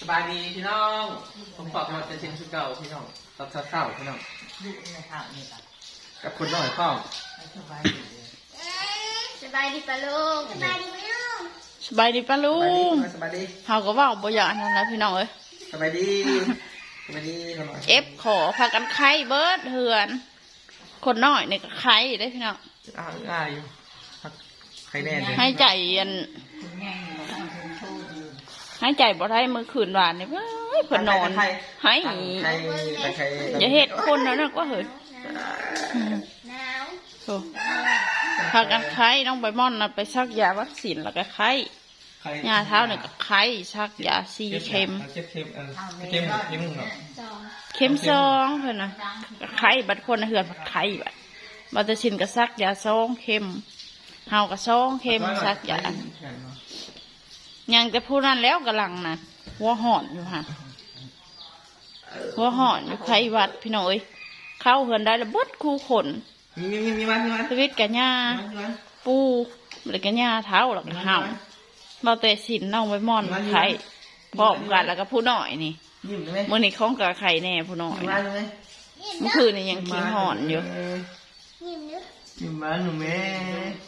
สบายดีพี่น้อง ผมฝากมาเป็นเชียงชุดเก่าพี่น้องตอนเช้าๆพี่น้องลูกในข้าวนี่กับกับคุณหน่อยพ่อมไม่สบายดีเลยสบายดีปะลูกสบายดีไหมลูกสบายดีป้าลุสบายดีงสบายดีเฮาก็เว่าบ่อยากอันนั้นนะพี่น้องเอ้ยสบายดีสบายดีหน่อยเอฟขอพากันไข้เบิดเหือน คนน้อยนี่ก็ไข้ได้พี่น้องอ้าวง่ายอยู่พักใครแน่เลยให้ใจอันคุณแม่นี่ อยู่ให้ใจบ่ได้มื้อคืนวานนี่เอ้ยเพิ่นนอนใครให้ใครใครอย่าเฮ็ดคนนั้นน่ะก็เฮ้ยหนาวโธ่พากันไข้น้องใบม่อนน่ะไปซักยาวัคซีนแล้วก็ไข้ยาเท้านี่ก็ไข้ซักยาซีเข็มเข็มเข็มเออข้าวเมเข็มลอนเข็มหนึ่งเหรอสองเข็มซองเพิ่นน่ะก็ไข้บัดคนน่ะเหือนบัดไข้บัดบัดจะชินก็ซักยาซองเข็มเฮาก็ซองเข็มซักยา ยังจะพูดนั่นแล้วกำลังนะหัวหอนอยู่ฮะหัวหอนอยู่ไขวัดพี่น้อยเข้าเฮือนได้แล้วเบดคู่ขนมีมีมีมีมันมีมันสวิตกับหญ้ามีมันปูหรือกับหญ้าเท้าหรือกับเห่าเบาแต่สินน้องไว้มอนไข่พร้อมกันแล้วก็ผู้น้อยนี่ยิ้มได้ไหมมื่อนี้ของกับไข่แน่ผู้น้อยยิ้มมันได้ไหมเมื่อคืนนี่ยังกินหอนอยู่ ยิ้มนึกยิ้มมันหนูแม่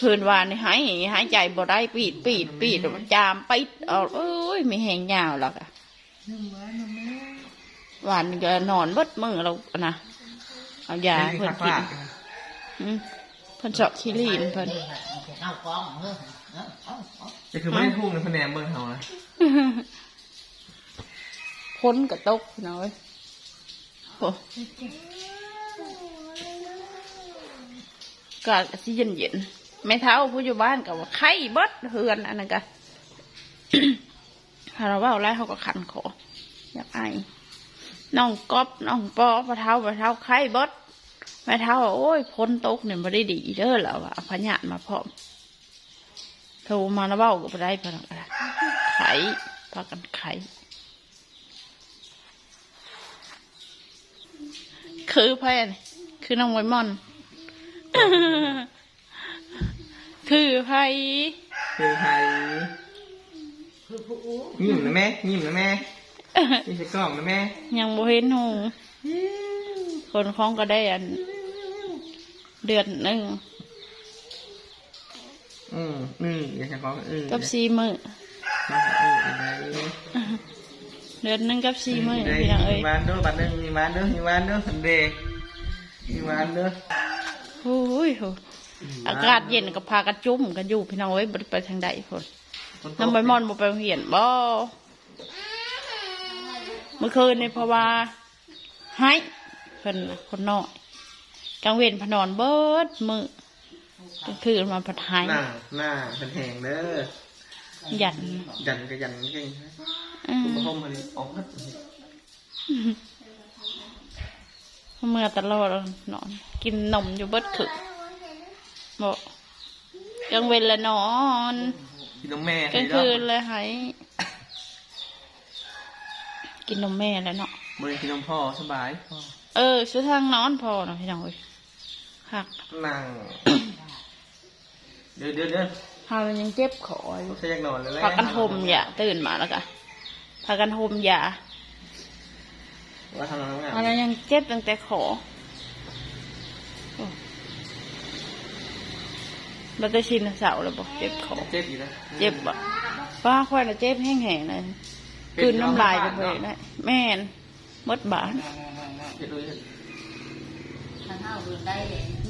คืนวานนี่หายหายใจบ่ได้ปีดปีดปีดมันจามปิดเอาเอ้ยมีแหงยาวหรอกอะยิ้มมันหนูแม่หวานก็นอนเบิดมือเรานะเอายาเพิ่นกินอืมเพิ่นเจาะขี้ลีนเพิ่นเอากล้องเออเอาเอาเอาจะคือไม่ได้ทุ่งในคะแนนเบิ่งเขานะพ้นกระตกพี่น้อยโอ้ ก็สิเย็นเย็นแม่เท้าผู้อยู่บ้านก็ว่าไข้บดเฮือนอันนั้นก็ถ้าเราว่าแล้วเขาก็ขันคออยากไอน้องก๊อบน้องปอพระเท้าพระเท้าไข้บดแม่เท้าว่าโอ้ยพ้นตกเนี่ยไม่ได้ดีเด้อแล้วอะพญานมาพร้อมโทรมาแล้วเบ้าก็ไปได้พนังานไข่พากันไข่คือไพ่อะไรคือน้องไวมอน คือไพ่คือใครคือผู้อู้ยิ้มนะแม่ยิ้มนะแม่ยิ้มใส่กล่องนะแม่ยังบ่เห็นหูคนคล้องก็ได้อัน เดือนหนึ่งอืมอืมอย่าใส่กล่องอืมกับสี่มืออืมอะไรเดือนหนึ่งกับสี่มือได้พี่น้องเอ้ยมีวานด้วยบัตรหนึ่งมีวานด้วยมีวานด้วยสันเดย์มีวานด้วยโอ้ ยโหอากาศเย็นก็พากันจุ่มกันอยู่พี่น้องเอ้ยบ่ได้ไปทางใดคนน้ำใบมอนบ่ไปโรงเรียนบ่เมื่อคืนนี่เพราะว่าให้เพิ่นน่ะคนน้อยกลางเว้นพนอนเบิดมือกลางคืนมาพัดหายหน้าหน้าเป็นแหงเด้อหยันยันก็ยันเก่งอืมคุณพ่อมาดิออกมาเมื่อตลอดนอน กินนมอยู่เบิดขึก บอกกลางเว้นละนอนกินนมแม่กลางคืนเลยหายกินนมแม่แล้วเนาะมือกินนมพ่อสบายพ่อเออชื่อทางนอนพอเนาะพี่น้องเอ้ยหักนั่งเดี๋ยวเดี๋ยวเดี๋ยวเฮายังเจ็บคออยู่ใช่ยังนอนเลยพากันห่มยาตื่นมาแล้วก็พากันห่มยาว่าทำงานอันนั้นยังเจ็บตั้งแต่ขอโอ้ บัตรชินเสาเลยบอกเจ็บขอเจ็บอยู่นะเจ็บบ่ป้าค่อยละเจ็บแห้งๆเลยคืนน้ำลายกันไปได้แม่นมดบานเจ็บเลยถ้าเอาเรื่องได้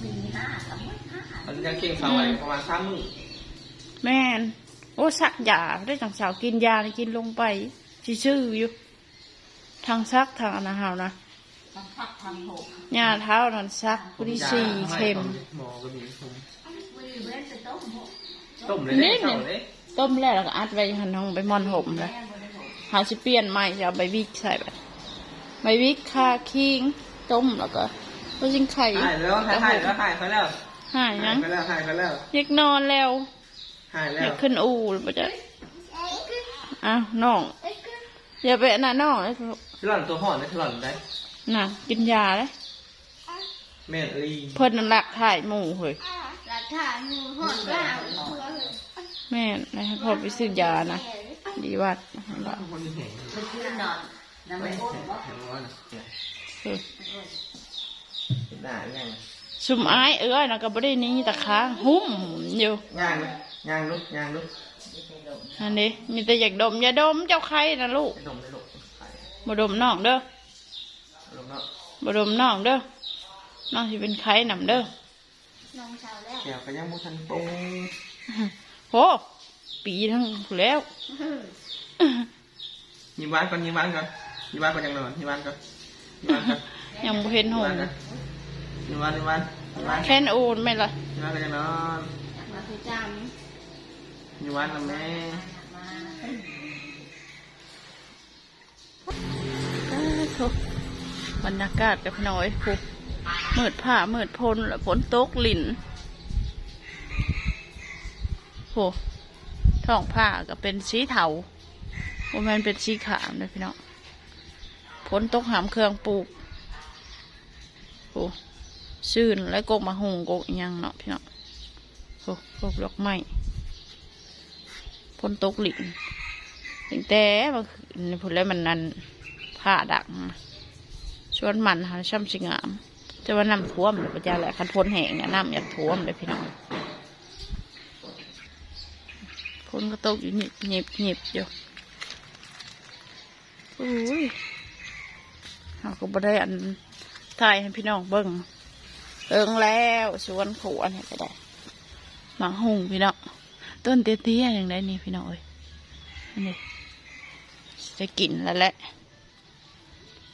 มีห้าสามห้ามันยังเก่งสาวไว้ประมาณสามมื้อแม่นโอ้สักยาได้จังสาวกินยานี่กินลงไปชื่อๆอยู่ทางซักทางอนนาหาวนะ ทั้งพักทั้งหกยาเท้านั่นซักพุริซีเข็มหมอก็มีผมมือเว้นไปต้มหกต้มเลยนี่เด้นี่ต้มเลยต้มแล้วแล้วก็อัดไว้หันห้องไปมอนห่มเลยหาสิเปลี่ยนใหม่จะเอาใบวิกใส่ไปใบวิกคาคิงต้มแล้วก็ก็ยิงไข่หายแล้วหายหายแล้วหายไปแล้วหายยังไปแล้วหายไปแล้วอยากนอนแล้วหายแล้อยวากขึ้นอูหรือเปล่าจ๊ะอ้าวน้องอย่าไปอันน่ะน้องเลยฉลอนตัวห่อนได้ฉลอนได้ น่ะ กินยาเลยแม่ลีเพิ่นนั่นรักถ่ายหมู่เฮ้ยหลักฐานหนูหอนว่าเอาแม่นนะให้พ่อไปซื้อยานะเดีวัดคนที่เห็นเพิ่นคือนอนน้ำมันโอ้บ่เห็นว่าเนี่ยเออเห็นได้ยังซุมอ้ายเอ้ยนะก็บ่ได้หนี้ตะค้างหุ้มอยู่ย่างไหมย่างลุกย่างลุกอันนี้มีแต่อยากดมอย่าดมเจ้าไข่นะลูกให้ดมให้ลุกไข่บ่ดมน้องเด้อ ลงเนาะบ่ดมน้องเด้อ น้องสิเป็นไข้นำเด้อ น้องสาวแล้วแก้วก็ยังมุทันปรุงโห ปีทั้งแล้ว ยิ้มหวานก่อนยิ้มหวานก่อนยิ้มหวานก่อนยังนอนยิ้มหวานก่อนยิ้มหวานก่อนยังบ่เห็นยิ้หมหงวานก่อนยิ้มหวานยิ้มหวานยิ้มหวานแค่นโอนไหม่ล่ะ ยิ้มหวานก่อนยังนอนมาคือจยิ้มหวานนะแม่ำมาอ้าวโถ บรรยากาศกับน้อยผูมืดผ้ามืดพลแล้วฝนตกหลินโหท้องผ้าก็เป็นสีเทาโมแมนเป็นสีขาวนะพี่น้องฝนตกหามเครื่องปลูกโหซื่นและกกมาหงกกยังเนาะพี่น้องโหกกดอกไม้ฝนตกหลินตั้งแต่เมื่อคืนนี่พูดแล้วมันนันผ้าดัก ชวนมันหาช่ำสิงาม จะว่าน้ำท่วมหรือประจาแหละคันพ้นแห้งเนี่ยน้ำอยากท่วมเลยพี่น้องพนก็ตกอยู่หยิบหยิบหยิบอยู่อุ้ยเราก็บ่ได้อันถ่ายให้พี่น้องเบิ่งเอิงแล้วสวนขวเนี่ยก็ได้หมาหุงพี่น้องต้นเตี้ยๆอย่างไรนี่พี่น้องเอ้ยนนี้จะกินแล้วแหละ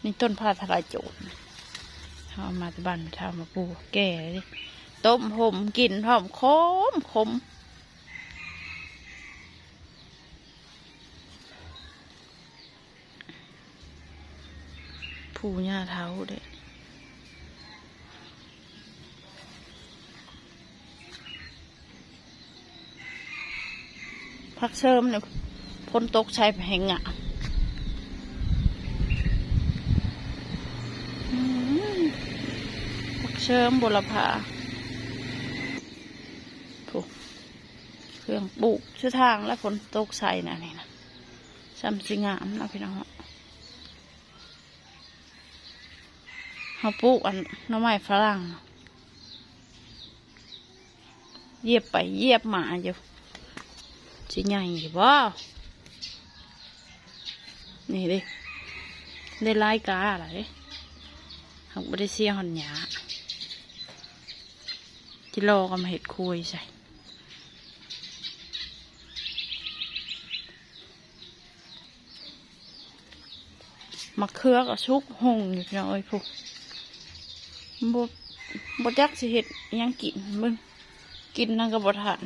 นี่ต้นผ้าทลายโจรเอามาบ้านไปทำมาปูแก่เลยดิต้มผมกินพร้อมคมคมผูหญ้าเท้าเด็พักเสริมเนี่ยพ้นตกใช้แหงอะอืม ผัก เชิมบุรพาถูกเครื่องปลูกชื่อทางและฝนตกใส่นะนี่นะซ้ำสิงามนะพี่น้องเขาปลูกอันน้ำไม้ฝรั่งเยียบไปเยียบมาอยู่สิใหญ่ยบ่นี่ดิได้ไล่กาอะไรหักบริเซียหอนหยา กิโลก็มาเห็ดคุยใส่มะเขือกับชุกหงอยู่พี่น้องเอ้ยพวกบดบดยักสิเห็ดยังกินมึงกินนั่นก็บบทาน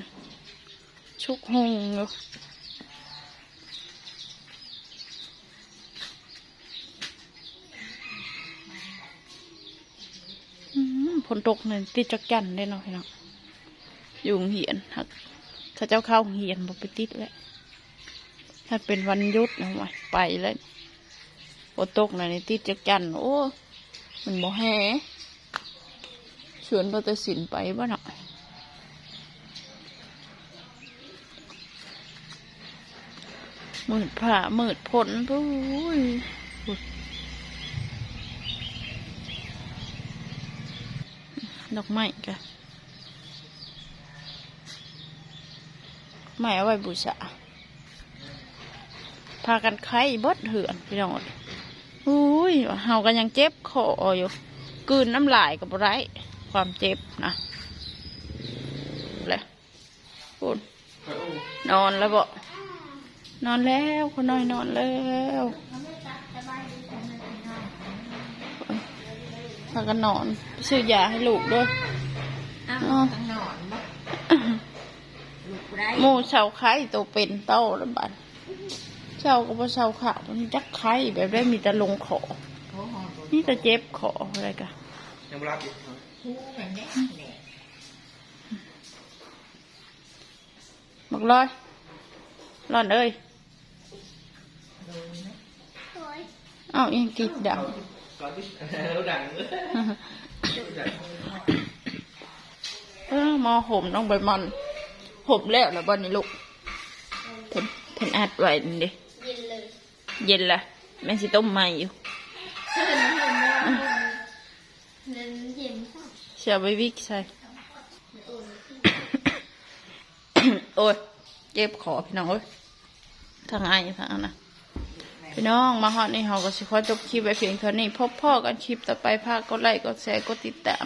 ชุกหงอยู่ อืมฝนตกเนี่ยติดจักจันได้เนาะพี่น้องอยู่เหียนหักถ้าเจ้าเข้าเหียนบอกไปติดแล้วถ้าเป็นวันหยุดนะมาไปแล้วฝนตกน่ะนี่ติดจักจันโอ้มันบ่แห่ชวนเราจะสินไปบ้าเนาะมืดผ้ามืดผลปุ้ย ดอกไม้กะไม้เอาไว้บูชาพากันไข้บดเหือนพี่น้องอุ้ยเฮากันยังเจ็บคออยู่กลืนน้ำลายกับไรความเจ็บนะเลยคุณนอนแล้วบ่นอนแล้วคุณน้อยนอนแล้ว พากันนอนซื้อยาให้ลูกด้วยอ้าวอ๋อข้างนอนบ่ลูกไรหมูเสาไข่ตัวเป็นเต้าแล้วบัดเช้าก็บ่เช้าขาวมันจักไข่แบบได้มีแต่ลงคอโอ้โหนี่แต่เจ็บคออะไรกันยังไม่รับอีกคู่กันเนี่ยแหละบักลอยร้อนเอ้ยโอ้ยเอ้ายังติดดัง ก่อนที่เราดังเออมาห่มน้องใบมันห่มแล้วแล้วบ้านนี้ลูกเต็มเพิ่นอัดไว้นี่เดิเย็นเลยเย็นละแม่สิต้มใหม่อยู่เห็นเห็นเห็นเย็นค่ะเสียไปวิกใส่โอ้ยเจ็บขอพี่น้องเอ้ยทางไอ้ทางนะ พี่น้องมาฮอดนี่เฮาก็สิขอจบคลิปไปเพียงเท่านี้พบพ่อกันคลิปต่อไปพากกดไลค์กดแชร์กดติดตาม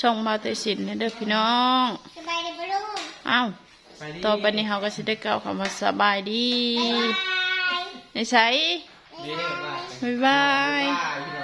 ช่องมาเตสินเนี่ยเด้อพี่น้องสบายดีปะลูกอ้าวไปดิต่อไปนี้เฮาก็สิได้กล่าวคำว่าสบายดีบายในใช้นี่นี่ว่าบ๊ายบาย